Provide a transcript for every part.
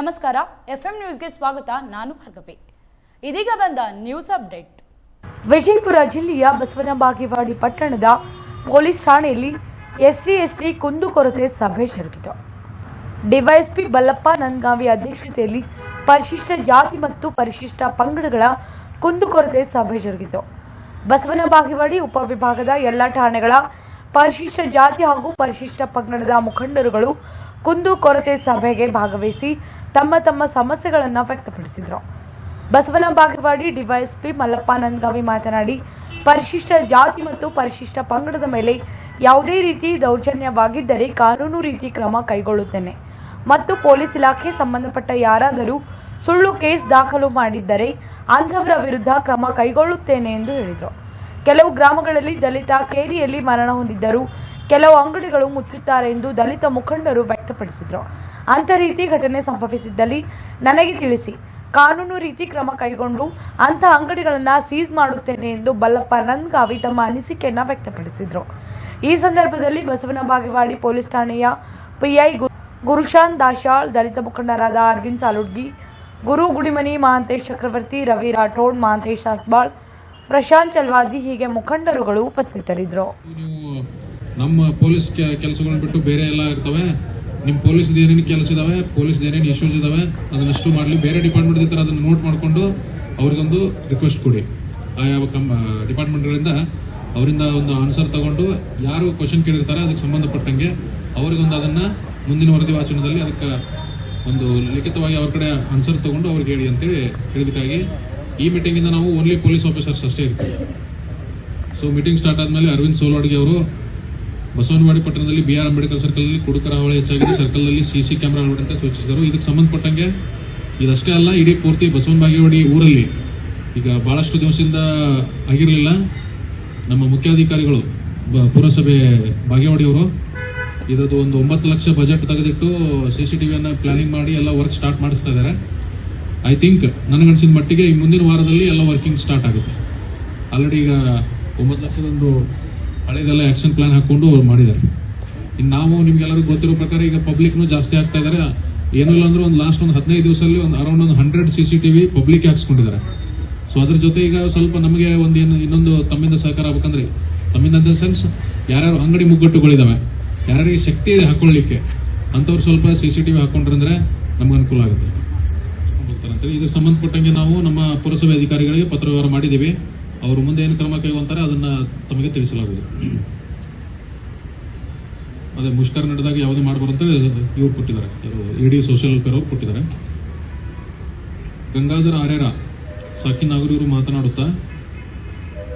ನಮಸ್ಕಾರ, ಎಫ್ಎಂ ನ್ಯೂಸ್ಗೆ ಸ್ವಾಗತ. ನಾನು ಭಾರ್ಗವಿ ಇದೀಗ ಬಂದ ನ್ಯೂಸ್ ಅಪ್ಡೇಟ್. ವಿಜಯಪುರ ಜಿಲ್ಲೆಯ ಬಸವನ ಬಾಗೇವಾಡಿ ಪಟ್ಟಣದ ಪೊಲೀಸ್ ಠಾಣೆಯಲ್ಲಿ ಎಸ್ಸಿ, ಎಸ್ಟಿ ಕುಂದುಕೊರತೆ ಸಭೆ ಜರುಗಿತು. ಡಿವೈಎಸ್ಪಿ ಬಲ್ಲಪ್ಪ ನಂದಗಾವಿ ಅಧ್ಯಕ್ಷತೆಯಲ್ಲಿ ಪರಿಶಿಷ್ಟ ಜಾತಿ ಮತ್ತು ಪರಿಶಿಷ್ಟ ಪಂಗಡಗಳ ಕುಂದುಕೊರತೆ ಸಭೆ ಜರುಗಿತು. ಬಸವನ ಬಾಗೇವಾಡಿ ಉಪವಿಭಾಗದ ಎಲ್ಲ ಠಾಣೆಗಳ ಪರಿಶಿಷ್ಟ ಜಾತಿ ಹಾಗೂ ಪರಿಶಿಷ್ಟ ಪಂಗಡದ ಮುಖಂಡರುಗಳು ಕುಂದುಕೊರತೆ ಸಭೆಗೆ ಭಾಗವಹಿಸಿ ತಮ್ಮ ತಮ್ಮ ಸಮಸ್ಯೆಗಳನ್ನು ವ್ಯಕ್ತಪಡಿಸಿದರು. ಬಸವನ ಬಾಗೇವಾಡಿ ಡಿವೈಎಸ್ಪಿ ಮಲ್ಲಪ್ಪ ನಂದಗಾವಿ ಮಾತನಾಡಿ, ಪರಿಶಿಷ್ಟ ಜಾತಿ ಮತ್ತು ಪರಿಶಿಷ್ಟ ಪಂಗಡದ ಮೇಲೆ ಯಾವುದೇ ರೀತಿ ದೌರ್ಜನ್ಯವಾಗಿದ್ದರೆ ಕಾನೂನು ರೀತಿ ಕ್ರಮ ಕೈಗೊಳ್ಳುತ್ತೇನೆ. ಮತ್ತು ಪೊಲೀಸ್ ಇಲಾಖೆ ಸಂಬಂಧಪಟ್ಟ ಯಾರಾದರೂ ಸುಳ್ಳು ಕೇಸ್ ದಾಖಲು ಮಾಡಿದ್ದರೆ ಅಂಥವರ ವಿರುದ್ಧ ಕ್ರಮ ಕೈಗೊಳ್ಳುತ್ತೇನೆ ಎಂದು ಹೇಳಿದರು. ಕೆಲವು ಗ್ರಾಮಗಳಲ್ಲಿ ದಲಿತ ಕೇರಿಯಲ್ಲಿ ಮರಣ ಹೊಂದಿದ್ದರು ಕೆಲವು ಅಂಗಡಿಗಳು ಮುಚ್ಚುತ್ತಾರೆ ಎಂದು ದಲಿತ ಮುಖಂಡರು ವ್ಯಕ್ತಪಡಿಸಿದರು. ಅಂಥ ರೀತಿ ಘಟನೆ ಸಂಭವಿಸಿದ್ದಲ್ಲಿ ನನಗೆ ತಿಳಿಸಿ, ಕಾನೂನು ರೀತಿ ಕ್ರಮ ಕೈಗೊಂಡು ಅಂಥ ಅಂಗಡಿಗಳನ್ನು ಸೀಸ್ ಮಾಡುತ್ತೇನೆ ಎಂದು ಬಲ್ಲಪ್ಪ ನಂದ್ಗಾವಿ ತಮ್ಮ ಅನಿಸಿಕೆಯನ್ನ ವ್ಯಕ್ತಪಡಿಸಿದರು. ಈ ಸಂದರ್ಭದಲ್ಲಿ ಬಸವನ ಬಾಗೇವಾಡಿ ಪೊಲೀಸ್ ಠಾಣೆಯ ಪಿಐ ಗುರುಶಾನ್ ದಾಶಾಳ್, ದಲಿತ ಮುಖಂಡರಾದ ಅರವಿಂದ್ ಸಾಲುಡ್ಗಿ, ಗುರು ಗುಡಿಮನಿ ಮಹಾಂತೇಶ್ ಚಕ್ರವರ್ತಿ, ರವಿ ರಾಠೋಡ್ ಮಹಾಂತೇಶ್ ಸಾಸ್ಬಾಳ್, ಪ್ರಶಾಂತ್ ಚಲ್ವಾದಿ ಹೀಗೆ ಮುಖಂಡರುಗಳು ಉಪಸ್ಥಿತರಿದ್ದರು ನಮ್ಮ ಪೊಲೀಸ್ ಕೆಲಸಗಳನ್ನ ಬಿಟ್ಟು ಬೇರೆ ಎಲ್ಲ ಇರ್ತವೆ. ನಿಮ್ಮ ಪೊಲೀಸ್ ಏನೇನು ಕೆಲಸ ಇದಾವೆ, ಪೊಲೀಸ್ ಏನೇನು ಇಶ್ಯೂಸ್ ಇದಾವೆ. ಅದನ್ನಷ್ಟು ಮಾಡಲಿ, ಬೇರೆ ಡಿಪಾರ್ಟ್ಮೆಂಟ್ ಇದ್ದರೆ ಅದನ್ನ ನೋಟ್ ಮಾಡಿಕೊಂಡು ಅವ್ರಿಗೊಂದು ರಿಕ್ವೆಸ್ಟ್ ಕೊಡಿ. ಆ, ಯಾವ ಕಂ ಡಿಪಾರ್ಟ್ಮೆಂಟ್ಗಳಿಂದ ಅವರಿಂದ ಒಂದು ಆನ್ಸರ್ ತಗೊಂಡು ಯಾರು ಕ್ವಶನ್ ಕೇಳಿರ್ತಾರೆ ಅದಕ್ಕೆ ಸಂಬಂಧಪಟ್ಟಂಗೆ ಅವ್ರಿಗೊಂದು ಅದನ್ನ ಮುಂದಿನ ವರದಿ ವಾಚನದಲ್ಲಿ ಅದಕ್ಕೆ ಒಂದು ಲಿಖಿತವಾಗಿ ಅವ್ರ ಕಡೆ ಆನ್ಸರ್ ತಗೊಂಡು ಅವ್ರಿಗೆ ಹೇಳಿ ಅಂತೇಳಿ ಹೇಳಿದಕ್ಕಾಗಿ ಈ ಮೀಟಿಂಗಿಂದ ನಾವು ಓನ್ಲಿ ಪೊಲೀಸ್ ಆಫೀಸರ್ಸ್ ಅಷ್ಟೇ ಇರ್ತೀವಿ. ಸೊ ಮೀಟಿಂಗ್ ಸ್ಟಾರ್ಟ್ ಆದ್ಮೇಲೆ ಅರವಿಂದ್ ಸೋಲೋಡ್ಗೆ ಅವರು ಬಸವನವಾಡಿ ಪಟ್ಟಣದಲ್ಲಿ ಬಿಆರ್ ಅಂಬೇಡ್ಕರ್ ಸರ್ಕಲ್ ಅಲ್ಲಿ ಕುಡುಕರ ಹಾವಳಿ ಹೆಚ್ಚಾಗಿದೆ. ಸರ್ಕಲ್ನಲ್ಲಿ ಸಿಸಿ ಕ್ಯಾಮೆರಾ ಅಳವಡಿಕೆ ಸೂಚಿಸಿದರು. ಇದಕ್ಕೆ ಸಂಬಂಧಪಟ್ಟಂಗೆ ಇದಷ್ಟೇ ಅಲ್ಲ, ಇಡೀ ಪೂರ್ತಿ ಬಸವನ ಬಾಗೇವಾಡಿ ಊರಲ್ಲಿ ಈಗ ಬಹಳಷ್ಟು ದಿವಸದಿಂದ ಆಗಿರಲಿಲ್ಲ. ನಮ್ಮ ಮುಖ್ಯಾಧಿಕಾರಿಗಳು ಪುರಸಭೆ ಬಾಗೇವಾಡಿ ಅವರು ಇದರದ್ದು ಒಂದು ಒಂಬತ್ತು ಲಕ್ಷ ಬಜೆಟ್ ತೆಗೆದಿಟ್ಟು ಸಿ ಸಿ ಟಿವಿಯನ್ನ ಪ್ಲಾನಿಂಗ್ ಮಾಡಿ ಎಲ್ಲ ವರ್ಕ್ ಸ್ಟಾರ್ಟ್ ಮಾಡಿಸ್ತಾ ಇದ್ದಾರೆ. ಐ ಥಿಂಕ್ ನನಗನ್ಸಿದ ಮಟ್ಟಿಗೆ ಈ ಮುಂದಿನ ವಾರದಲ್ಲಿ ಎಲ್ಲ ವರ್ಕಿಂಗ್ ಸ್ಟಾರ್ಟ್ ಆಗುತ್ತೆ. ಆಲ್ರೆಡಿ ಈಗ ಒಂಬತ್ತು ಲಕ್ಷದೊಂದು ಹಳೆದೆಲ್ಲ ಆಕ್ಷನ್ ಪ್ಲಾನ್ ಹಾಕೊಂಡು ಅವ್ರು ಮಾಡಿದ್ದಾರೆ ಇನ್ನು ನಾವು ನಿಮ್ಗೆಲ್ಲರಿಗೂ ಗೊತ್ತಿರೋ ಪ್ರಕಾರ ಈಗ ಪಬ್ಲಿಕ್ನು ಜಾಸ್ತಿ ಆಗ್ತಾ ಇದ್ದಾರೆ ಏನಿಲ್ಲ ಅಂದ್ರೆ ಒಂದು ಲಾಸ್ಟ್ ಒಂದು ಹದಿನೈದು ದಿವಸದಲ್ಲಿ ಒಂದು ಅರೌಂಡ್ ಒಂದು hundred C C TV public ಹಾಕ್ಸ್ಕೊಂಡಿದ್ದಾರೆ. So ಅದ್ರ ಜೊತೆ ಈಗ ಸ್ವಲ್ಪ ನಮಗೆ ಒಂದು ಏನು ಇನ್ನೊಂದು ತಮ್ಮಿಂದ ಸಹಕಾರ ಆಗ್ಬೇಕಂದ್ರೆ, ತಮ್ಮಿಂದ ಅಂತ ಸೆನ್ಸ್ ಯಾರ್ಯಾರು ಅಂಗಡಿ ಮುಗ್ಗಟ್ಟುಗಳಿದಾವೆ, ಯಾರ್ಯಾರಿಗೆ ಶಕ್ತಿ ಇದೆ ಹಾಕೊಳ್ಳಿಕ್ಕೆ, ಅಂಥವ್ರು ಸ್ವಲ್ಪ ಸಿ ಸಿ ಟಿವಿ ಹಾಕೊಂಡ್ರಂದ್ರೆ ನಮ್ಗೆ ಅನುಕೂಲ ಆಗುತ್ತೆ. ಇದ್ರ ಸಂಬಂಧಪಟ್ಟಂಗೆ ನಾವು ನಮ್ಮ ಪುರಸಭೆ ಅಧಿಕಾರಿಗಳಿಗೆ ಪತ್ರ ವ್ಯವಹಾರ ಮಾಡಿದ್ದೀವಿ. ಅವರು ಮುಂದೆ ಏನು ಕ್ರಮ ಕೈಗೊಂತಾರೆ ಅದನ್ನ ತಮಗೆ ತಿಳಿಸಲಾಗುವುದು. ಅದೇ ಮುಷ್ಕರ ನಡೆದಾಗ ಯಾವುದೇ ಮಾಡಬಾರ್ದು ಅಂತ ಇವ್ರು ಕೊಟ್ಟಿದ್ದಾರೆ. ಇಡಿ ಸೋಷಿಯಲ್ ವೆಲ್ಫೇರ್ ಅವ್ರು ಕೊಟ್ಟಿದ್ದಾರೆ. ಗಂಗಾಧರ ಆರ್ಯರ ಸಾಕಿ ನಾಗರಿಕರು ಮಾತನಾಡುತ್ತಾ,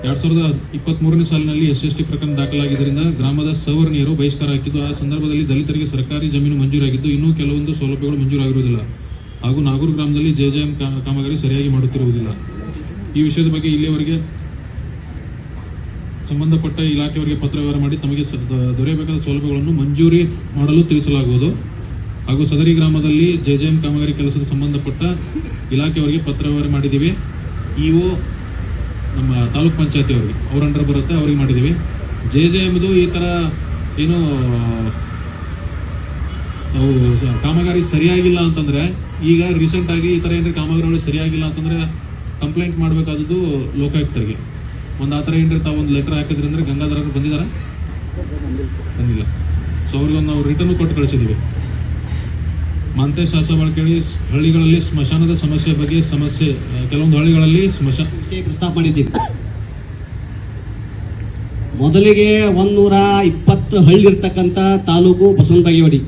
ಎರಡ್ ಸಾವಿರದ ಇಪ್ಪತ್ತ್ ಮೂರನೇ ಸಾಲಿನಲ್ಲಿ ಎಸ್ ಎಸ್ ಟಿ ಪ್ರಕರಣ ದಾಖಲಾಗಿದ್ದರಿಂದ ಗ್ರಾಮದ ಸವರ್ಣೀಯರು ಬಹಿಷ್ಕಾರ ಹಾಕಿದ್ದು. ಆ ಸಂದರ್ಭದಲ್ಲಿ ದಲಿತರಿಗೆ ಸರ್ಕಾರಿ ಜಮೀನು ಮಂಜೂರಾಗಿದ್ದು. ಇನ್ನೂ ಕೆಲವೊಂದು ಸೌಲಭ್ಯಗಳು ಮಂಜೂರಾಗಿರುವುದಿಲ್ಲ. ಹಾಗೂ ನಾಗೂರು ಗ್ರಾಮದಲ್ಲಿ ಜೆಜೆಎಂ ಕಾಮಗಾರಿ ಸರಿಯಾಗಿ ಮಾಡುತ್ತಿರುವುದಿಲ್ಲ. ಈ ವಿಷಯದ ಬಗ್ಗೆ ಇಲ್ಲಿಯವರೆಗೆ ಸಂಬಂಧಪಟ್ಟ ಇಲಾಖೆಯವರಿಗೆ ಪತ್ರ ವ್ಯವಹಾರ ಮಾಡಿ ತಮಗೆ ದೊರೆಯಬೇಕಾದ ಸೌಲಭ್ಯಗಳನ್ನು ಮಂಜೂರಿ ಮಾಡಲು ತಿಳಿಸಲಾಗುವುದು. ಹಾಗೂ ಸದರಿ ಗ್ರಾಮದಲ್ಲಿ ಜೆಜೆಎಂ ಕಾಮಗಾರಿ ಕೆಲಸದ ಸಂಬಂಧಪಟ್ಟ ಇಲಾಖೆಯವರಿಗೆ ಪತ್ರ ವ್ಯವಹಾರ ಮಾಡಿದ್ದೀವಿ. ಇಒ ನಮ್ಮ ತಾಲೂಕ್ ಪಂಚಾಯತಿ ಅವರಿಗೆ ಅವ್ರ ಅಂಡರ್ ಬರುತ್ತೆ, ಅವರಿಗೆ ಮಾಡಿದ್ದೀವಿ. ಜೆ ಜೆ ಎಂಬುದು ಈ ತರ ಏನು, ಅವು ಕಾಮಗಾರಿ ಸರಿಯಾಗಿಲ್ಲ ಅಂತಂದ್ರೆ ಈಗ ರೀಸೆಂಟ್ ಆಗಿ ಈ ಥರ ಏನರ ಕಾಮಗಾರಿಗಳು ಸರಿಯಾಗಿಲ್ಲ ಅಂತಂದ್ರೆ ಕಂಪ್ಲೇಂಟ್ ಮಾಡಬೇಕಾದದ್ದು ಲೋಕಾಯುಕ್ತರಿಗೆ. ಒಂದು ಆ ಥರ ತಾವು ಒಂದು ಲೆಟರ್ ಹಾಕಿದ್ರೆ ಅಂದ್ರೆ ಗಂಗಾಧರ ಬಂದಿದಾರ? ಬಂದಿಲ್ಲ. ಸೊ ಅವ್ರಿಗೆ ಒಂದು ನಾವು ರಿಟರ್ನ್ ಕೊಟ್ಟು ಕಳಿಸಿದ್ದೀವಿ ಮಂತೆ ಶಾಸನ ಕೇಳಿ, ಹಳ್ಳಿಗಳಲ್ಲಿ ಸ್ಮಶಾನದ ಸಮಸ್ಯೆ ಬಗ್ಗೆ ಸಮಸ್ಯೆ ಕೆಲವೊಂದು ಹಳ್ಳಿಗಳಲ್ಲಿ ಸ್ಮಶಾನ ಪ್ರಸ್ತಾಪ ಮಾಡಿದ್ದೀವಿ. ಮೊದಲಿಗೆ ಒಂದೂರ ಇಪ್ಪತ್ತು ಹಳ್ಳಿ ಇರ್ತಕ್ಕಂಥ ತಾಲೂಕು ಬಸವನ ಬಾಗೇವಾಡಿ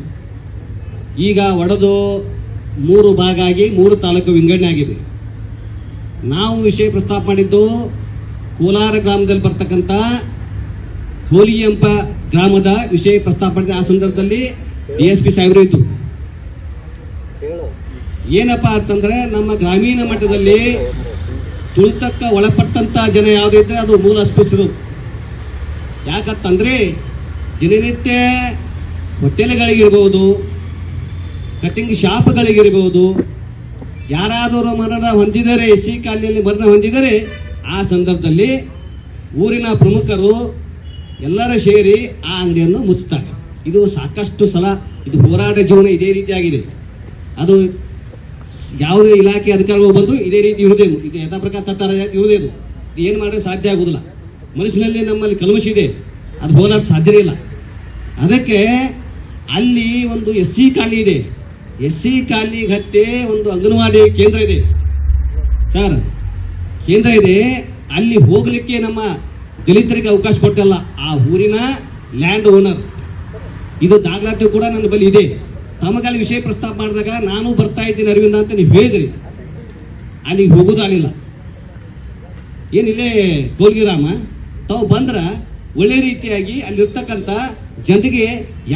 ಈಗ ಒಡೆದು ಮೂರು ಭಾಗ ಆಗಿ ಮೂರು ತಾಲೂಕು ವಿಂಗಡಣೆ ಆಗಿದೆ. ನಾವು ವಿಷಯ ಪ್ರಸ್ತಾಪ ಮಾಡಿದ್ದು ಕೋಲಾರ ಗ್ರಾಮದಲ್ಲಿ ಬರ್ತಕ್ಕಂಥ ಎಂಬ ಗ್ರಾಮದ ವಿಷಯ ಪ್ರಸ್ತಾಪ ಮಾಡಿದ ಆ ಸಂದರ್ಭದಲ್ಲಿ ಡಿ ಎಸ್ ಪಿ ಸಾಹೇಬರು ಇತ್ತು ಏನಪ್ಪಾ ಅಂತಂದ್ರೆ ನಮ್ಮ ಗ್ರಾಮೀಣ ಮಟ್ಟದಲ್ಲಿ ತುಳಿತಕ್ಕ ಒಳಪಟ್ಟಂತ ಜನ ಯಾವುದೇ ಇದ್ರೆ ಅದು ಮೂಲ ಅಸ್ಪೃಶ್ಯರು ಯಾಕಂತಂದ್ರೆ ದಿನನಿತ್ಯ ಹೋಟೆಲ್ಗಳಿಗಿರ್ಬೋದು, ಕಟಿಂಗ್ ಶಾಪ್ಗಳಿಗಿರ್ಬೋದು ಯಾರಾದರೂ ಮರಣ ಹೊಂದಿದರೆ ಸಿ ಕಾಲನಿಯಲ್ಲಿ ಮರಣ ಹೊಂದಿದರೆ, ಆ ಸಂದರ್ಭದಲ್ಲಿ ಊರಿನ ಪ್ರಮುಖರು ಎಲ್ಲರೂ ಸೇರಿ ಆ ಅಂಗಡಿಯನ್ನು ಮುಚ್ಚುತ್ತಾರೆ. ಇದು ಸಾಕಷ್ಟು ಸಲ ಇದು ಹೋರಾಟ ಜೀವನ ಇದೇ ರೀತಿಯಾಗಿದೆ. ಅದು ಯಾವುದೇ ಇಲಾಖೆ ಅಧಿಕಾರಿಗಳು ಬಂದು ಇದೇ ರೀತಿ ಇರುವುದೇ ಇದು ಯಥಾ ಪ್ರಕಾರ ತತ್ತರ ಇರುವುದೇ ಇದು ಏನು ಮಾಡಿದ್ರೆ ಸಾಧ್ಯ ಆಗುವುದಿಲ್ಲ. ಮನುಷ್ಯನಲ್ಲಿ ನಮ್ಮಲ್ಲಿ ಕಲ್ಮಶ ಇದೆ. ಅದು ಹೋರಾಟ ಸಾಧ್ಯ ಇಲ್ಲ. ಅದಕ್ಕೆ ಅಲ್ಲಿ ಒಂದು ಎಸ್ ಸಿ ಖಾಲಿ ಇದೆ. ಎಸ್ ಸಿ ಕಾಲನಿಗೆ ಹತ್ತೆ ಒಂದು ಅಂಗನವಾಡಿ ಕೇಂದ್ರ ಇದೆ. ಸರ್, ಕೇಂದ್ರ ಇದೆ. ಅಲ್ಲಿ ಹೋಗಲಿಕ್ಕೆ ನಮ್ಮ ದಲಿತರಿಗೆ ಅವಕಾಶ ಕೊಟ್ಟಲ್ಲ. ಆ ಊರಿನ ಲ್ಯಾಂಡ್ ಓನರ್ ಇದು ದಾಖಲಾತಿ ಕೂಡ ನನ್ನ ಬಳಿ ಇದೆ. ತಮಗಲ್ಲಿ ವಿಷಯ ಪ್ರಸ್ತಾಪ ಮಾಡಿದಾಗ ನಾನು ಬರ್ತಾ ಇದ್ದೀನಿ ಅರವಿಂದ ಅಂತ ನೀವು ಹೇಳಿದ್ರಿ. ಅಲ್ಲಿಗೆ ಹೋಗೋದು ಆಗಲಿಲ್ಲ. ಏನಿಲ್ಲೇ ಕೋಲ್ಗಿರಾಮ ತಾವು ಬಂದ್ರ ಒಳ್ಳೆ ರೀತಿಯಾಗಿ ಅಲ್ಲಿರ್ತಕ್ಕಂಥ ಜನರಿಗೆ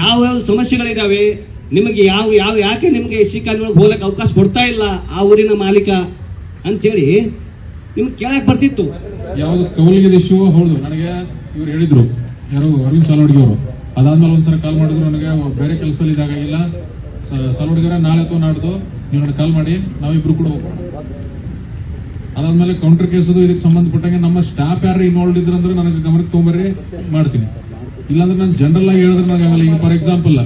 ಯಾವ ಯಾವ ಸಮಸ್ಯೆಗಳಿದಾವೆ ನಿಮಗೆ ಯಾವ ಯಾವ ಯಾಕೆ ನಿಮಗೆ ಎಸ್ ಸಿ ಒಳಗೆ ಹೋಗಕ್ಕೆ ಅವಕಾಶ ಕೊಡ್ತಾ ಇಲ್ಲ ಆ ಊರಿನ ಮಾಲೀಕ ಅಂತೇಳಿ ನಿಮ್ಗೆ ಕೇಳಕ್ ಬರ್ತಿತ್ತು. ಯಾವ್ದು ಕೌಲಿಗೆ ಇಶ್ಯೂ ಹೌದು ನನಗೆ ಇವ್ರು ಹೇಳಿದ್ರು, ಯಾರು ಅರವಿಂದ್ ಸಾಲೋಡ್ಗಿ ಅವರು ಅದಾದ್ಮೇಲೆ ಒಂದ್ಸಲ ಕಾಲ್ ಮಾಡಿದ್ರು ನನಗೆ ಬೇರೆ ಕೆಲಸದಲ್ಲಿ ಇದಾಗಿಲ್ಲ ಸಾಲೋಡ್ಗಿರ ನಾಳೆ ಅಥವಾ ನಾಡ್ದು ನೀವು ನನಗೆ ಕಾಲ್ ಮಾಡಿ, ನಾವಿಬ್ರು ಕೂಡ ಹೋಗೋಣ. ಅದಾದ್ಮೇಲೆ ಕೌಂಟರ್ ಕೇಸದು ಇದಕ್ಕೆ ಸಂಬಂಧಪಟ್ಟಂಗೆ ನಮ್ಮ ಸ್ಟಾಫ್ ಯಾರು ಇನ್ವಾಲ್ವ್ ಇದ್ರಂದ್ರೆ ನನಗೆ ಗಮನಕ್ಕೆ ತೊಗೊಂಬರ್ರಿ ಮಾಡ್ತೀನಿ. ಇಲ್ಲಾಂದ್ರೆ ನಾನು ಜನರಲ್ ಆಗಿ ಹೇಳಿದ್ರೆ ನನಗೆ ಆಗಲ್ಲ ಈಗ ಫಾರ್ ಎಕ್ಸಾಂಪಲ್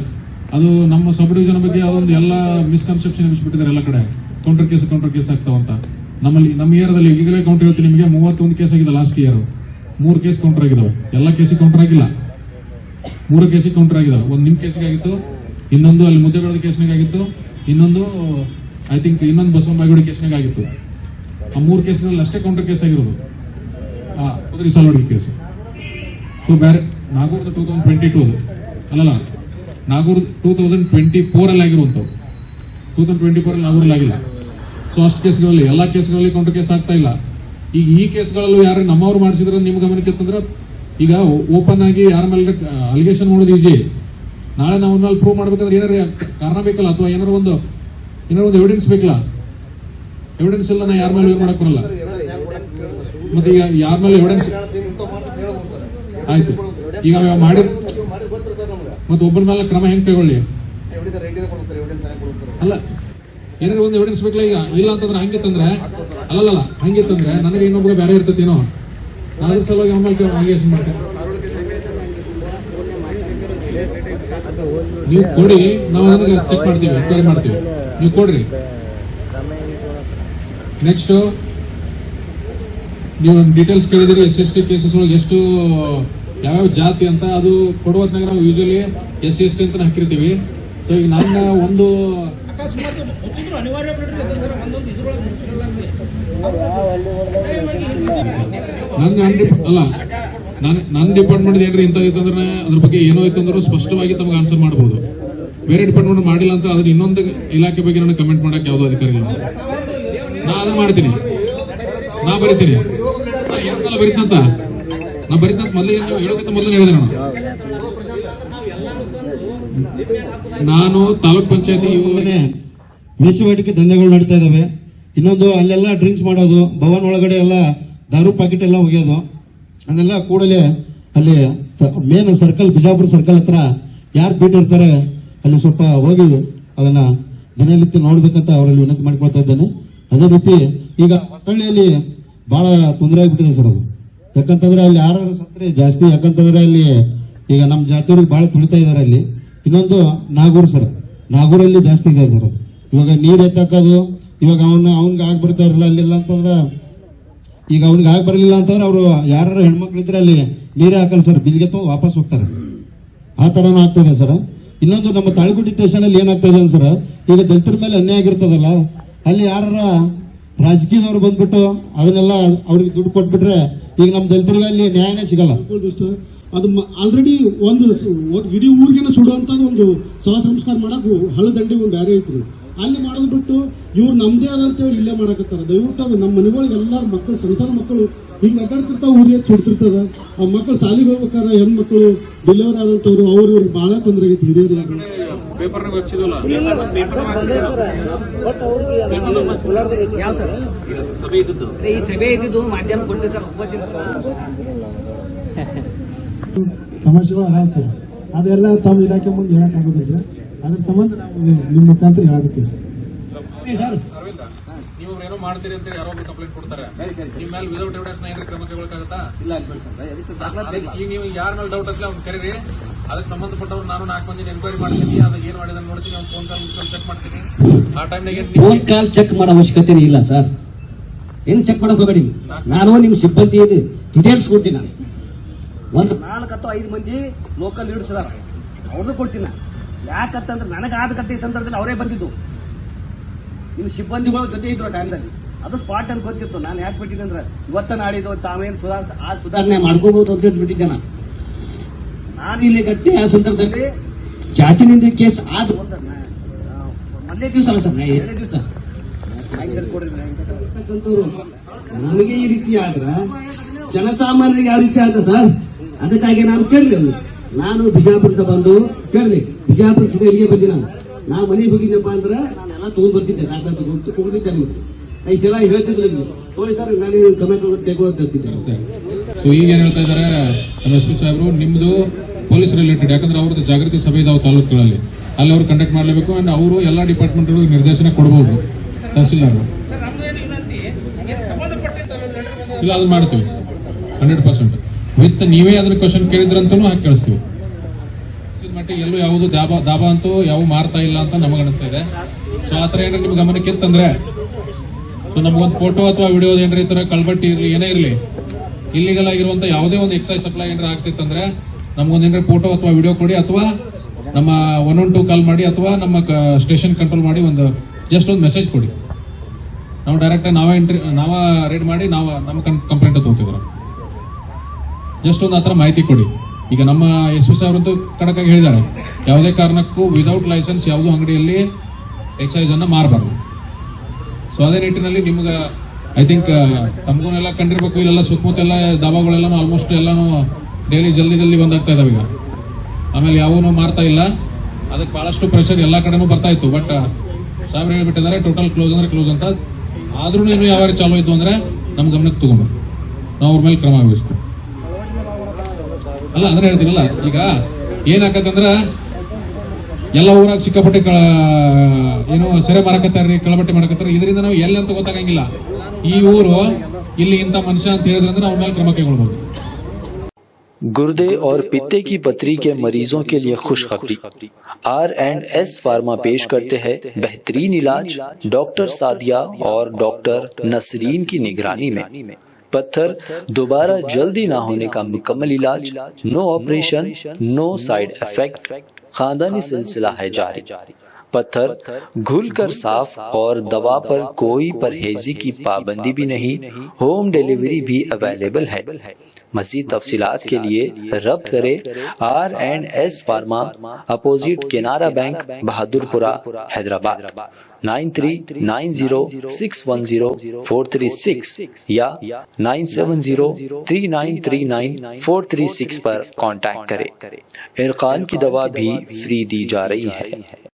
ಅದು ನಮ್ಮ ಸಬ್ ಡಿವಿಷನ್ ಬಗ್ಗೆ ಅದೊಂದು ಎಲ್ಲ ಮಿಸ್ಕನ್ಸೆಪ್ಷನ್ ಎನಿಸ್ಬಿಟ್ಟಿದ್ದಾರೆ ಎಲ್ಲ ಕಡೆ. ಕೌಂಟರ್ ಕೇಸ್ ಕೌಂಟರ್ ಕೇಸ್ ಆಗ್ತಾವಂತ ನಮ್ಮಲ್ಲಿ, ನಮ್ಮ ಇಯರ್ದಲ್ಲಿ ಈಗಲೇ ಕೌಂಟರ್ ಹೇಳ್ತೀನಿ ನಿಮಗೆ, ಮೂವತ್ತೊಂದು ಕೇಸ್ ಆಗಿದೆ ಲಾಸ್ಟ್ ಇಯರ್ ಮೂರು ಕೇಸ್ ಕೌಂಟರ್ ಆಗಿದಾವೆ. ಎಲ್ಲ ಕೇಸಿಗೆ ಕೌಂಟರ್ ಆಗಿಲ್ಲ. ಮೂರು ಕೇಸಿಗೆ ಕೌಂಟರ್ ಆಗಿದಾವೆ. ಒಂದು ನಿಮ್ ಕೇಸಿಗೆ ಆಗಿತ್ತು ಇನ್ನೊಂದು ಅಲ್ಲಿ ಮುದ್ದೆಗಳದ ಕೇಸ್ನಾಗ ಆಗಿತ್ತು, ಇನ್ನೊಂದು ಐ ಥಿಂಕ್ ಇನ್ನೊಂದು ಬಸವನ ಕೇಸ್ನಾಗ ಆಗಿತ್ತು. ಆ ಮೂರು ಕೇಸ್ಗಳಲ್ಲಿ ಅಷ್ಟೇ ಕೌಂಟರ್ ಕೇಸ್ ಆಗಿರೋದು. ಕುದುರೆ ಸಾಲೋಡಿ ಕೇಸ್ ಸೊ ಬೇರೆ ನಾಗೂರ್ದು ಟೂ ತೌಸಂಡ್ ಟ್ವೆಂಟಿ ಟೂ ಅಲ್ಲಲ್ಲ? Nagur two thousand twenty four ಅಲ್ಲಿ ಆಗಿರುವಂತವು ಟೂ ತೌಸಂಡ್ ಟ್ವೆಂಟಿ ಫೋರ್ ಅಲ್ಲಿ ನಾಗೂರಲ್ಲಿ ಆಗಿಲ್ಲ. ಸೊ ಅಷ್ಟು ಕೇಸ್ಗಳಲ್ಲಿ, ಎಲ್ಲಾ ಕೇಸ್ಗಳಲ್ಲಿ ಕೌಂಟರ್ ಕೇಸ್ ಆಗ್ತಾ ಇಲ್ಲ. ಈಗ ಈ ಕೇಸ್ಗಳಲ್ಲೂ ಯಾರು ನಮ್ಮವ್ರು ಮಾಡಿಸಿದ್ರೆ ನಿಮ್ ಗಮನಕ್ಕೆ ತಂದ್ರೆ, ಈಗ ಓಪನ್ ಆಗಿ ಯಾರ ಮೇಲೆ ಅಲಿಗೇಷನ್ ಮಾಡೋದು ಈಸಿ ನಾಳೆ ನಾವು ಮೇಲೆ ಪ್ರೂವ್ ಮಾಡ್ಬೇಕಂದ್ರೆ ಏನಾರು ಕಾರಣ ಬೇಕಲ್ಲ? ಅಥವಾ ಏನಾರು ಒಂದು ಏನಾರು ಒಂದು ಎವಿಡೆನ್ಸ್ ಬೇಕಲ್ಲ? ಎವಿಡೆನ್ಸ್ ಇಲ್ಲ, ನಾ ಯಾರ ಮೇಲೆ ಮಾಡಕ್ ಬರಲ್ಲ. ಮತ್ತೆ ಈಗ ಯಾರ ಮೇಲೆ ಎವಿಡೆನ್ಸ್ ಆಯ್ತು. ಈಗ ಮಾಡಿದ್ರು ಮಾಡಿ ಮತ್ತೆ ಒಬ್ಬರ ಮೇಲೆ ಕ್ರಮ ಹೆಂಗ್ ತಗೊಳ್ಳಿ ಅಲ್ಲ ಏನಾದ್ರು ಒಂದು ಎವಿಡೆನ್ಸ್ ಬೇಕಲ್ಲ ಈಗ ಇಲ್ಲ ಅಂತಂದ್ರೆ ಹಂಗಿತ್ತಂದ್ರೆ ಅಲ್ಲಲ್ಲ ತಂದ್ರೆ ನನಗೆ ಇನ್ನೊಬ್ಬ ಬೇರೆ ಇರ್ತೈತೇನೋ? ನಾನು ಅದ್ರ ಸಲುವಾಗಿ ಆಮೇಲೆ ಹಂಗೆ ಮಾಡ್ತೇನೆ ನೀವು ಕೊಡಿ ನಾವು ಅದನ್ನ ಚೆಕ್ ಮಾಡ್ತೀವಿ ಎನ್ಕ್ವೈರಿ ಮಾಡ್ತೀವಿ. ನೀವು ಕೊಡ್ರಿ. ನೆಕ್ಸ್ಟ್ ನೀವು ಡೀಟೇಲ್ಸ್ ಕೇಳಿದಿರಿ ಎಸ್ ಎಸ್ ಟಿ ಕೇಸಸ್ ಒಳಗೆ ಎಷ್ಟು ಯಾವ್ಯಾವ ಜಾತಿ ಅಂತ ಅದು ಕೊಡುವತ್ನಾಗ ನಾವು usually S C S T ಅಂತ ಹಾಕಿರ್ತೀವಿ. ಸೊ ಈಗ ನನ್ನ ಒಂದು. ನನ್ನ ಅಲ್ಲ ನನ್ನ ನನ್ನ ಡಿಪಾರ್ಟ್ಮೆಂಟ್ ಏನ್ರಿ ಇಂಥ ಇತ್ತಂದ್ರೆ ಅದ್ರ ಬಗ್ಗೆ ಏನೋ ಇತ್ತಂದ್ರೂ ಸ್ಪಷ್ಟವಾಗಿ ತಮಗೆ ಆನ್ಸರ್ ಮಾಡಬಹುದು ಬೇರೆ ಡಿಪಾರ್ಟ್ಮೆಂಟ್ ಮಾಡಿಲ್ಲ ಅಂತ ಅದ್ರ ಇನ್ನೊಂದು ಇಲಾಖೆ ಬಗ್ಗೆ ನನಗೆ ಕಮೆಂಟ್ ಮಾಡಕ್ಕೆ ಯಾವುದೋ ಅಧಿಕಾರಿ ಇಲ್ಲ. ನಾ ಅದನ್ನ ಮಾಡ್ತೀನಿ. ನಾ ಬರಿತೀನಿ. ನಾ ಏನಂತಲ್ಲ ಬರೀತಂತ ನಾ ಬರೀತಂತ ಮೊದಲೇ ನೀವು ಹೇಳೋದಕ್ಕೆ ಮೊದಲು ಹೇಳಿದೆ ನಾನು. ತಾಲೂಕ್ ಪಂಚಾಯತಿ ಮೇಸುವಾಟಿಕೆ ದಂಧೆಗಳು ನಡೀತಾ ಇದಾವೆ. ಇನ್ನೊಂದು ಅಲ್ಲೆಲ್ಲ ಡ್ರಿಂಕ್ಸ್ ಮಾಡೋದು, ಭವನ್ ಒಳಗಡೆ ಎಲ್ಲ ದಾರು ಪ್ಯಾಕೆಟ್ ಎಲ್ಲ ಒಗೆಯೋದು. ಅದನ್ನೆಲ್ಲ ಕೂಡಲೇ ಅಲ್ಲಿ ಮೇನ್ ಸರ್ಕಲ್ ಬಿಜಾಪುರ ಸರ್ಕಲ್ ಹತ್ರ ಯಾರು ಇರ್ತಾರೆ, ಅಲ್ಲಿ ಸ್ವಲ್ಪ ಹೋಗಿ ಅದನ್ನ ದಿನನಿತ್ಯ ನೋಡ್ಬೇಕಂತ ಅವರಲ್ಲಿ ವಿನಂತಿ ಮಾಡ್ಕೊಳ್ತಾ ಇದ್ದೇನೆ. ಅದೇ ರೀತಿ ಈಗ ಹೊಸಳ್ಳಿಯಲ್ಲಿ ಬಹಳ ತೊಂದರೆ ಆಗಿಬಿಟ್ಟಿದೆ ಸರ್ ಅದು. ಯಾಕಂತಂದ್ರೆ ಅಲ್ಲಿ ಯಾರು ಸತ್ರೆ ಜಾಸ್ತಿ, ಯಾಕಂತಂದ್ರೆ ಅಲ್ಲಿ ಈಗ ನಮ್ಮ ಜಾತಿಯವ್ರಿಗೆ ಬಹಳ ತುಳಿತಾ ಇದಾರೆ ಅಲ್ಲಿ. ಇನ್ನೊಂದು ನಾಗೂರ್ ಸರ್. ನಾಗೂರಲ್ಲಿ ಜಾಸ್ತಿ ಇದೆ ಸರ್. ಇವಾಗ ನೀರ್ ಎತ್ತಾಕೋದು, ಇವಾಗ ಅವನ್, ಅವ್ನ್ಗೆ ಆಗ್ ಬರ್ತಾ ಇರಲ್ಲ ಅಲ್ಲಿಲ್ಲ ಅಂತಂದ್ರೆ, ಈಗ ಅವ್ನಿಗೆ ಆಗ್ ಬರಲಿಲ್ಲ ಅಂತಂದ್ರೆ ಅವರು ಯಾರು ಹೆಣ್ಮಕ್ಳು ಇದ್ರೆ ಅಲ್ಲಿ ನೀರೇ ಹಾಕಲ್ಲ ಸರ್. ಬಿದ್ಗೆ ತಗೊಂಡು ವಾಪಸ್ ಹೋಗ್ತಾರೆ. ಆ ಥರನೂ ಆಗ್ತದೆ ಸರ್. ಇನ್ನೊಂದು ನಮ್ಮ ತಾಳಿಗುಡಿ ಸ್ಟೇಷನಲ್ಲಿ ಏನಾಗ್ತಾ ಇದೆ ಸರ್ ಈಗ ದಲಿತರ ಮೇಲೆ ಅನ್ಯಾಯ ಆಗಿರ್ತದಲ್ಲ, ಅಲ್ಲಿ ಯಾರ ರಾಜಕೀಯದವ್ರು ಬಂದ್ಬಿಟ್ಟು ಅದನ್ನೆಲ್ಲ ಅವ್ರಿಗೆ ದುಡ್ಡು ಕೊಟ್ಬಿಟ್ರೆ ಈಗ ನಮ್ಮ ದಲಿತರಿಗೆ ಅಲ್ಲಿ ನ್ಯಾಯನೇ ಸಿಗಲ್ಲ. ಅದು ಆಲ್ರೆಡಿ ಒಂದು ಇಡೀ ಊರಿಗೆನ ಸುಡುವಂತ ಒಂದು ಸಹ ಸಂಸ್ಕಾರ ಮಾಡಕ್ ಹಳದಂಡಿ ಒಂದು ಬೇರೆ ಐತ್ರಿ. ಅಲ್ಲಿ ಮಾಡೋದು ಬಿಟ್ಟು ಇವ್ರು ನಮ್ದೇ ಆದಂತೇಳಿ ಇಲ್ಲೇ ಮಾಡಕತ್ತಾರ. ದಯವಿಟ್ಟು ಅದು ನಮ್ಮ ಮನೆಗಳಿಗೆ ಎಲ್ಲಾರು ಮಕ್ಕಳು ಸಂಸಾರ ಮಕ್ಕಳು ಹಿಂಗ್ ಅಡ್ಡಾಡ್ತಿರ್ತಾವ ಊರಿಗೆ ಸುಡ್ತಿರ್ತದ ಆ ಮಕ್ಕಳು ಶಾಲೆಗೆ ಹೋಗ್ಬೇಕಾರ ಹೆಣ್ಮಕ್ಳು ಡೆಲಿವರಿ ಆದಂತವ್ರು ಅವ್ರು ಇವ್ರಿಗೆ ಬಹಳ ತೊಂದರೆ ಆಗೈತಿ ಸಮಸ್ಯೆಗಳು ಅದಾವ ಸರ್? ಅದೆಲ್ಲ ತಮ್ಮ ಇಲಾಖೆ ಮುಂದೆ ಹೇಳಕ್ ಆಗೋದಿಲ್ಲ ಅದ್ರ ಸಂಬಂಧ ನಿಮ್ಮ ಮುಖಾಂತರ ಹೇಳಿ ಸರ್ ಅರವಿಂದ ನೀವು ಏನೋ ಮಾಡ್ತೀರಿ ಅಂತ ಯಾರೋ ಒಬ್ರು ಕಂಪ್ಲೇಂಟ್ ಕೊಡ್ತಾರೆ. ನಿಮ್ಮ ಮೇಲೆ ವಿದೌಟ್ ಎವಿಡೆನ್ಸ್ನ ಏನಾದ್ರು ಕ್ರಮ ತಗೊಳಕಾಗತ್ತಾ? ಇಲ್ಲ ಅನ್ಬೇಡಿ ಸರ್. ಅದಕ್ಕೆ ಈಗ ನೀವು ಯಾರ ಮೇಲೆ ಡೌಟ್ ಹತ್ತಲ್ಲ ಅವ್ನು ಕರೀರಿ. ಅದಕ್ಕೆ ಸಂಬಂಧಪಟ್ಟವ್ರು ನಾನು ನಾಲ್ಕು ಮಂದಿ ಎನ್ಕ್ವೈರಿ ಮಾಡ್ತೀನಿ. ಅದ ಏನ್ ಮಾಡಿದ ನೋಡ್ತೀನಿ. ಅವ್ನು ಫೋನ್ ಕಾಲ್ ಚೆಕ್ ಮಾಡ್ತೀನಿ. ಆ ಟೈಮ್ನಾಗ ಫೋನ್ ಕಾಲ್ ಚೆಕ್ ಮಾಡೋ ಅವಶ್ಯಕತೆ ಇಲ್ಲ ಸರ್ ಏನು ಚೆಕ್ ಮಾಡಕ್ ಹೋಗಬೇಡಿ ನಾನು ನಿಮ್ಮ ಸಿಬ್ಬಂದಿ ಡೀಟೇಲ್ಸ್ ಕೊಡ್ತೀನಿ ನಾನು. ಒಂದು ನಾಲ್ಕು ಅಥವಾ ಐದು ಮಂದಿ ಲೋಕಲ್ ಲೀಡರ್ಸ್ ಅದಾರ ಅವ್ರದ್ದು ಕೊಡ್ತೀನಿ ಯಾಕಂತಂದ್ರೆ ನನಗೆ ಆದ ಕಟ್ಟೆ ಸಂದರ್ಭದಲ್ಲಿ ಅವರೇ ಬಂದಿದ್ದು. ನಿಮ್ಮ ಸಿಬ್ಬಂದಿಗಳ ಜೊತೆ ಇದ್ರು ಟೈಮ್ದಲ್ಲಿ ಅದು ಸ್ಪಾಟ್ ಅಂತ ಗೊತ್ತಿತ್ತು. ನಾನು ಯಾಕೆ ಬಿಟ್ಟಿದ್ದೆ ಅಂದ್ರೆ ಇವತ್ತ ನಾಡಿದ್ದು ತಾವೇನು ಸುಧಾರಿಸ ಆ ಸುಧಾರಣೆ ಮಾಡ್ಕೋಬಹುದು ಅಂತ ಬಿಟ್ಟಿದ್ದೆ ನಾನು. ನಾನು ಇಲ್ಲಿ ಗಟ್ಟಿ ಆ ಸಂದರ್ಭದಲ್ಲಿ ಜಾತಿನಿಂದ ಕೇಸ್ ಆದ ಮೊದಲನೇ ದಿವಸ ಅಲ್ಲ ಸರ್ ಎರಡೇ ದಿವಸ. ನಮಗೆ ಈ ರೀತಿ ಆದ್ರ ಜನಸಾಮಾನ್ಯರಿಗೆ ಯಾವ ರೀತಿ ಆದ ಸರ್? ಅದಕ್ಕಾಗಿ ನಾನು ಕೇಳಿದೆ. ನಾನು ಬಿಜಾಪುರದ ಬಂದು ಕೇಳಿದೆ. ಬಿಜಾಪುರ ಸಿಟಿಗೆ ಬಂದಿ ನಾನು. ನಾ ಮನೆಗೆ ಹೋಗಿದ್ದೆಪ್ಪ ಅಂದ್ರೆ ನಾನೆಲ್ಲ ತಗೊಂಡ್ ಬರ್ತಿದ್ದೆ ಕೊಟ್ಟು ಕೊಡ್ತಿದ್ದೆ ನಿಮ್ಗೆ ಇಷ್ಟೆಲ್ಲ ಹೇಳ್ತಿದ್ರು ನೀವು ನೋಡಿ ಸರ್ ನಾನು ಕಮೆಂಟ್ ಅಷ್ಟೇ. ಸೊ ಈಗ ಏನ್ ಹೇಳ್ತಾ ಇದಾರೆ ನಮ್ಮ ಎಸ್. ಪಿ. ಸಾಹೇಬರು ನಿಮ್ದು ಪೊಲೀಸ್ ರಿಲೇಟೆಡ್ ಯಾಕಂದ್ರೆ ಅವ್ರದ್ದು ಜಾಗೃತಿ ಸಭೆ ಇದಾವೆ ತಾಲೂಕುಗಳಲ್ಲಿ. ಅಲ್ಲಿ ಅವ್ರು ಕಂಡಕ್ಟ್ ಮಾಡಲೇಬೇಕು ಅಂಡ್ ಅವರು ಎಲ್ಲಾ ಡಿಪಾರ್ಟ್ಮೆಂಟ್ ನಿರ್ದೇಶನ ಕೊಡಬಹುದು ತಹಸೀಲ್ದಾರ್ ಇಲ್ಲ ಅದನ್ನ ಮಾಡ್ತೀವಿ. Hundred percent. ವಿತ್ ನೀವೇ ಅದನ್ನ ಕ್ವಶನ್ ಕೇಳಿದ್ರಂತನೂ ಹಾಕಿ ಕಳಿಸ್ತೀವಿ. ಇದ್ ಎಲ್ಲೂ ಯಾವುದು ದಾಬಾ ದಾಬಾ ಅಂತೂ ಯಾವ ಮಾರ್ತಾ ಇಲ್ಲ ಅಂತ ನಮಗೆ ಅನಿಸ್ತಾ ಇದೆ ಸೊ ಆತರ ಏನಾರ ನಿಮ್ಗೆ ಗಮನಕ್ಕೆ ತಂದ್ರೆ ಸೊ ನಮಗೊಂದು ಫೋಟೋ ಅಥವಾ ವಿಡಿಯೋ ಏನಾರ ಈ ತರ ಕಳ್ಬಟ್ಟಿ ಇರ್ಲಿ, ಏನೇ ಇರಲಿ ಇಲ್ಲಿಗಲ್ ಆಗಿರುವಂತ ಯಾವುದೇ ಒಂದು ಎಕ್ಸೈಸ್ ಸಪ್ಲೈ ಏನಾರ ಆಗ್ತಿತ್ತಂದ್ರೆ ನಮ್ಗೊಂದ್ ಏನಾರ ಫೋಟೋ ಅಥವಾ ವಿಡಿಯೋ ಕೊಡಿ ಅಥವಾ ನಮ್ಮ ಒನ್ ಒನ್ ಟೂ ಕಾಲ್ ಮಾಡಿ ಅಥವಾ ನಮ್ಮ ಸ್ಟೇಷನ್ ಕಂಟ್ರೋಲ್ ಮಾಡಿ ಒಂದು ಜಸ್ಟ್ ಒಂದು ಮೆಸೇಜ್ ಕೊಡಿ. ನಾವು ಡೈರೆಕ್ಟ್ ನಾವೇ ಎಂಟ್ರಿ ನಾವ ರೇಡ್ ಮಾಡಿ ನಾವು ನಮ್ಮ ಕಂಪ್ಲೇಂಟ್ ತಗೋತಿದ್ರು ಜಸ್ಟ್ ಒಂದು ಹತ್ರ ಮಾಹಿತಿ ಕೊಡಿ. ಈಗ ನಮ್ಮ ಎಸ್ ಪಿ ಸಾಹೇಬ್ರಂತೂ ಕಡಕಾಗಿ ಹೇಳಿದ್ದಾರೆ. ಯಾವುದೇ ಕಾರಣಕ್ಕೂ ವಿದೌಟ್ ಲೈಸೆನ್ಸ್ ಯಾವುದೋ ಅಂಗಡಿಯಲ್ಲಿ ಎಕ್ಸೈಸ್ ಅನ್ನ ಮಾರಬಾರ್ದು. ಸೊ ಅದೇ ನಿಟ್ಟಿನಲ್ಲಿ ನಿಮ್ಗೆ ಐ ಥಿಂಕ್ ತಮಗೂನೆಲ್ಲ ಕಂಡಿರ್ಬೇಕು. ಇಲ್ಲೆಲ್ಲ ಸುತ್ತಮುತ್ತ ಎಲ್ಲ ದಾಬಾಗಳೆಲ್ಲ ಆಲ್ಮೋಸ್ಟ್ ಎಲ್ಲಾನು ಡೈಲಿ ಜಲ್ದಿ ಜಲ್ದಿ ಬಂದಾಗ್ತಾ ಇದಾವೆ ಈಗ. ಆಮೇಲೆ ಯಾವನು ಮಾರ್ತಾ ಇಲ್ಲ. ಅದಕ್ಕೆ ಬಹಳಷ್ಟು ಪ್ರೆಷರ್ ಎಲ್ಲ ಕಡೆನೂ ಬರ್ತಾ ಇತ್ತು. ಬಟ್ ಸಾಹೇಬ್ರು ಹೇಳ್ಬಿಟ್ಟಿದ್ದಾರೆ ಟೋಟಲ್ ಕ್ಲೋಸ್ ಅಂದ್ರೆ ಕ್ಲೋಸ್ ಅಂತ. ಆದ್ರೂ ಇನ್ನು ಯಾವ ಚಾಲೂ ಇದ್ದು ಅಂದ್ರೆ ನಮ್ಮ ಗಮನಕ್ಕೆ ತಗೊಂಡು. ನಾವು ಅವ್ರ ಮೇಲೆ ಕ್ರಮ ವಹಿಸ್ತೀವಿ گردے اور پتے کی پتری کے مریضوں کے لیے خوشخبری آر اینڈ ایس فارما پیش کرتے ہیں بہترین علاج ڈاکٹر سادیا اور ڈاکٹر نسرین کی نگرانی میں پتھر دوبارہ جلدی نہ ہونے کا مکمل علاج نو آپریشن نو سائیڈ افیکٹ خاندانی سلسلہ ہے جاری۔ پتھر گھل کر صاف اور دوا پر کوئی پرہیزی کی پابندی بھی نہیں ہوم ڈیلیوری بھی اویلیبل ہے۔ مزید تفصیلات کے لیے ربط کرے آر اینڈ ایس فارما اپوزٹ کنارہ بینک بہادر حیدر حیدرآباد۔ نائن تھری نائن زیرو سکس ون زیرو فور تھری سکس یا نائن سیون زیرو تھری نائن تھری نائن فور تھری سکس پر کانٹیکٹ کریں حرقان کی دوا بھی فری دی جا رہی ہے